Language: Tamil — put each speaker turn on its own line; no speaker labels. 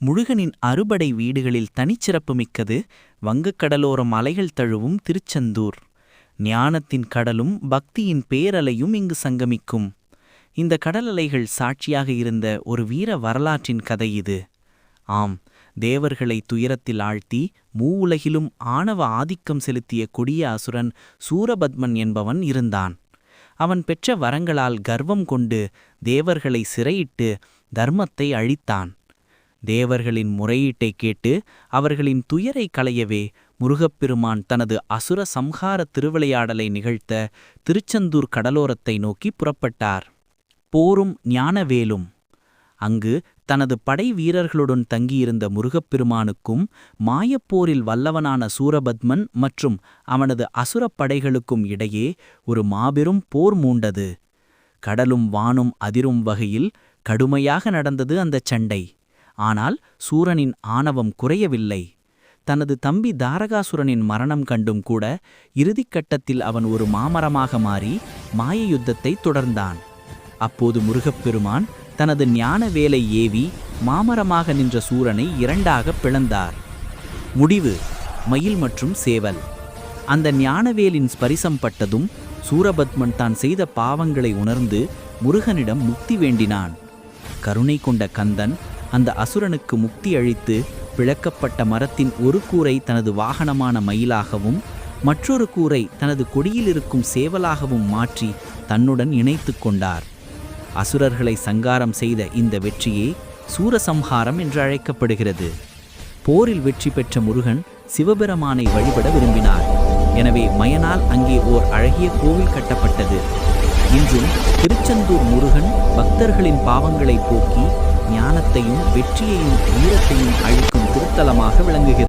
முழுகனின் அறுபடை வீடுகளில் தனிச்சிறப்புமிக்கது வங்கக்கடலோர மலைகள் தழுவும் திருச்செந்தூர். ஞானத்தின் கடலும் பக்தியின் பேரலையும் இங்கு சங்கமிக்கும். இந்த கடலலைகள் சாட்சியாக இருந்த ஒரு வீர வரலாற்றின் கதை இது. ஆம் தேவர்களை துயரத்தில் ஆழ்த்தி மூவுலகிலும் ஆணவ ஆதிக்கம் செலுத்திய கொடிய அசுரன் சூரபத்மன் என்பவன் இருந்தான். அவன் பெற்ற வரங்களால் கர்வம் கொண்டு தேவர்களை சிறையிட்டு தர்மத்தை அழித்தான். தேவர்களின் முறையீட்டைக் கேட்டு அவர்களின் துயரை களையவே முருகப்பெருமான் தனது அசுர சம்ஹார திருவிளையாடலை நிகழ்த்த திருச்செந்தூர் கடலோரத்தை நோக்கி புறப்பட்டார். போரும் ஞானவேலும். அங்கு தனது படை வீரர்களுடன் தங்கியிருந்த முருகப்பெருமானுக்கும் மாயப்போரில் வல்லவனான சூரபத்மன் மற்றும் அவனது அசுரப் படைகளுக்கும் இடையே ஒரு மாபெரும் போர் மூண்டது. கடலும் வானும் அதிரும் வகையில் கடுமையாக நடந்தது அந்தச் சண்டை. ஆனால் சூரனின் ஆணவம் குறையவில்லை. தனது தம்பி தாரகாசுரனின் மரணம் கண்டும் கூட இறுதிக்கட்டத்தில் அவன் ஒரு மாமரமாக மாறி மாய யுத்தத்தை தொடர்ந்தான். அப்போது முருகப்பெருமான் தனது ஞான வேலை ஏவி மாமரமாக நின்ற சூரனை இரண்டாக பிளந்தார். முடிவு மயில் மற்றும் சேவல். அந்த ஞானவேலின் ஸ்பரிசம் பட்டதும் சூரபத்மன் தான் செய்த பாவங்களை உணர்ந்து முருகனிடம் முக்தி வேண்டினான். கருணை கொண்ட கந்தன் அந்த அசுரனுக்கு முக்தி அளித்து பிளக்கப்பட்ட மரத்தின் ஒரு கூரை தனது வாகனமான மயிலாகவும் மற்றொரு கூரை தனது கொடியில் இருக்கும் சேவலாகவும் மாற்றி தன்னுடன் இணைத்து கொண்டார். அசுரர்களை சங்காரம் செய்த இந்த வெற்றியே சூரசம்ஹாரம் என்று அழைக்கப்படுகிறது. போரில் வெற்றி பெற்ற முருகன் சிவபெருமானை வழிபட விரும்பினார். எனவே மயனால் அங்கே ஓர் அழகிய கோவில் கட்டப்பட்டது. இன்றும் திருச்செந்தூர் முருகன் பக்தர்களின் பாவங்களை போக்கி ஞானத்தையும் வெற்றியையும் வீரத்தையும் அழிக்கும் திருத்தலமாக விளங்குகிறது.